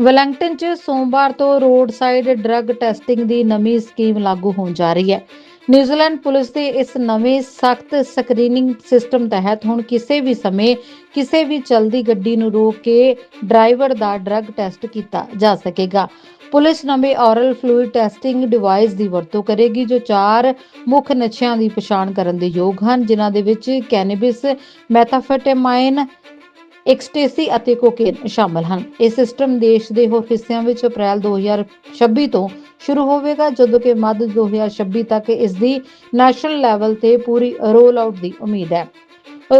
ਵੈਲਿੰਗਟਨ 'ਚ ਸੋਮਵਾਰ ਤੋਂ ਰੋਡ ਸਾਈਡ ਡਰੱਗ ਟੈਸਟਿੰਗ ਦੀ ਨਵੀਂ ਸਕੀਮ ਲਾਗੂ ਹੋਣ ਜਾ ਰਹੀ ਹੈ। ਨਿਊਜ਼ੀਲੈਂਡ ਪੁਲਿਸ ਦੇ ਇਸ ਨਵੇਂ ਸਖਤ ਸਕਰੀਨਿੰਗ ਸਿਸਟਮ ਤਹਿਤ ਹੁਣ ਕਿਸੇ ਵੀ ਸਮੇਂ ਕਿਸੇ ਵੀ ਚਲਦੀ ਗੱਡੀ ਨੂੰ ਰੋਕ ਕੇ ਡਰਾਈਵਰ ਦਾ ਡਰੱਗ ਟੈਸਟ ਕੀਤਾ ਜਾ ਸਕੇਗਾ। ਪੁਲਿਸ ਨਵੇਂ ਔਰਲ ਫਲੂਇਡ ਟੈਸਟਿੰਗ ਡਿਵਾਈਸ ਦੀ ਵਰਤੋਂ ਕਰੇਗੀ, ਜੋ ਚਾਰ ਮੁੱਖ ਨਸ਼ਿਆਂ ਦੀ ਪਛਾਣ ਕਰਨ ਦੇ ਯੋਗ ਹਨ, ਜਿਨ੍ਹਾਂ ਦੇ ਵਿੱਚ ਕੈਨੇਬਿਸ, ਮੈਥਾਫੈਟਾਮਾਈਨ ਐਕਸਟੇਸੀ ਅਤੇ ਕੋਕੇਨ ਸ਼ਾਮਲ ਹਨ। ਇਹ ਸਿਸਟਮ ਦੇਸ਼ ਦੇ ਹੋਰ ਹਿੱਸਿਆਂ ਵਿੱਚ ਅਪ੍ਰੈਲ 2026 ਤੋਂ ਸ਼ੁਰੂ ਹੋਵੇਗਾ, ਜਦੋਂ ਕਿ ਮੱਧ 2026 ਤੱਕ ਇਸ ਦੀ ਨੈਸ਼ਨਲ ਲੈਵਲ ਤੇ ਪੂਰੀ ਰੋਲ ਆਊਟ ਦੀ ਉਮੀਦ ਹੈ।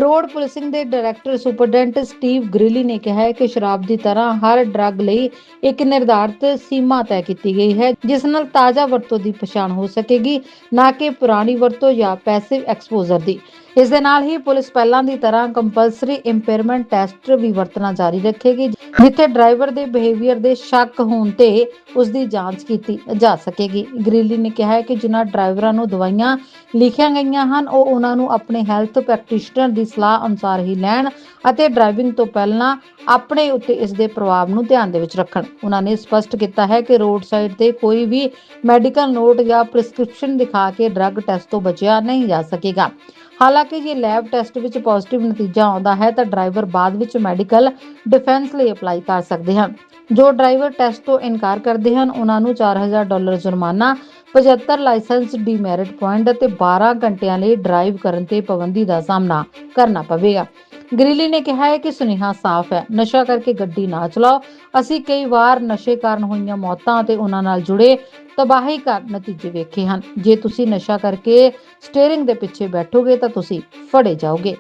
ਰੋਡ ਪੁਲਿਸਿੰਗ ਦੇ ਡਾਇਰੈਕਟਰ ਸੁਪਰਡੈਂਟ ਸਟੀਵ ਗ੍ਰਿਲੀ ਨੇ ਕਿਹਾ ਹੈ ਕਿ ਸ਼ਰਾਬ ਦੀ ਤਰ੍ਹਾਂ ਹਰ ਡਰੱਗ ਲਈ ਇੱਕ ਨਿਰਧਾਰਤ ਸੀਮਾ ਤੈਅ ਕੀਤੀ ਗਈ ਹੈ, ਜਿਸ ਨਾਲ ਤਾਜ਼ਾ ਵਰਤੋਂ ਦੀ ਪਛਾਣ ਹੋ ਸਕੇਗੀ, ਨਾ ਕਿ ਪੁਰਾਣੀ ਵਰਤੋਂ ਜਾਂ ਪੈਸਿਵ ਐਕਸਪੋਜ਼ਰ ਦੀ। ਇਸ ਦੇ ਨਾਲ ਹੀ ਪੁਲਿਸ ਪਹਿਲਾਂ ਦੀ ਤਰ੍ਹਾਂ ਕੰਪਲਸਰੀ ਇੰਪੇਅਰਮੈਂਟ ਟੈਸਟ ਵੀ ਵਰਤਣਾ ਜਾਰੀ ਰੱਖੇਗੀ, ਜਿੱਥੇ ਡਰਾਈਵਰ ਦੇ ਬਿਹੇਵੀਅਰ ਦੇ ਸ਼ੱਕ ਹੋਣ ਤੇ ਉਸ ਦੀ ਜਾਂਚ ਕੀਤੀ ਜਾ ਸਕੇਗੀ। ਗ੍ਰਿਲੀ ਨੇ ਕਿਹਾ ਹੈ ਕਿ ਜਿਨ੍ਹਾਂ ਡਰਾਈਵਰਾਂ ਨੂੰ ਦਵਾਈਆਂ ਲਿਖੀਆਂ ਗਈਆਂ ਹਨ, ਉਹ ਉਹਨਾਂ ਨੂੰ ਆਪਣੇ ਹੈਲਥ ਪ੍ਰੈਕਟੀਸ਼ਨਰ ਦੀ ਸਲਾਹ ਅਨੁਸਾਰ ਹੀ ਲੈਣ ਅਤੇ ਡਰਾਈਵਿੰਗ ਤੋਂ ਪਹਿਲਾਂ ਆਪਣੇ ਉੱਤੇ ਇਸ ਦੇ ਪ੍ਰਭਾਵ ਨੂੰ ਧਿਆਨ ਦੇ ਵਿੱਚ ਰੱਖਣ। ਉਹਨਾਂ ਨੇ ਸਪਸ਼ਟ ਕੀਤਾ ਹੈ ਕਿ ਰੋਡ ਸਾਈਡ ਤੇ ਕੋਈ ਵੀ ਮੈਡੀਕਲ ਨੋਟ ਜਾਂ ਪ੍ਰਿਸਕ੍ਰਿਪਸ਼ਨ ਦਿਖਾ ਕੇ ਡਰੱਗ ਟੈਸਟ ਤੋਂ ਬਚਿਆ ਨਹੀਂ ਜਾ ਸਕੇਗਾ। ਹਾਲਾਂਕਿ ਜੇ ਲੈਬ ਟੈਸਟ ਵਿੱਚ ਪੋਜ਼ਿਟਿਵ ਨਤੀਜਾ ਆਉਂਦਾ ਹੈ ਤਾਂ ਡਰਾਈਵਰ ਬਾਅਦ ਵਿੱਚ ਮੈਡੀਕਲ ਡਿਫੈਂਸ ਲਈ ਅਪਲਾਈ ਕਰ ਸਕਦੇ ਹਨ। ਜੋ ਡਰਾਈਵਰ ਟੈਸਟ ਤੋਂ ਇਨਕਾਰ ਕਰਦੇ ਹਨ, ਉਹਨਾਂ ਨੂੰ 4000 ਡਾਲਰ ਜੁਰਮਾਨਾ 75 ਲਾਇਸੈਂਸ ਡੀਮੈਰਿਟ ਪੁਆਇੰਟ ਅਤੇ 12 ਘੰਟਿਆਂ ਲਈ ਡਰਾਈਵ ਕਰਨ ਤੇ ਪਾਬੰਦੀ ਦਾ ਸਾਹਮਣਾ ਕਰਨਾ ਪਵੇਗਾ। ਗਰੀਲੀ ਨੇ ਕਿਹਾ ਹੈ ਕਿ ਸੁਨੇਹਾ ਸਾਫ਼ ਹੈ। ਨਸ਼ਾ ਕਰਕੇ ਗੱਡੀ ਨਾ ਚਲਾਓ। ਅਸੀਂ ਕਈ ਵਾਰ ਨਸ਼ੇ ਕਾਰਨ ਹੋਈਆਂ ਮੌਤਾਂ ਅਤੇ ਉਹਨਾਂ ਨਾਲ ਜੁੜੇ ਤਬਾਹੀ ਕਰ ਨਤੀਜੇ ਵੇਖੇ ਹਨ। ਜੇ ਤੁਸੀਂ ਨਸ਼ਾ ਕਰਕੇ ਸਟੀਅਰਿੰਗ ਦੇ ਪਿੱਛੇ ਬੈਠੋਗੇ ਤਾਂ ਤੁਸੀਂ ਫੜੇ ਜਾਓਗੇ।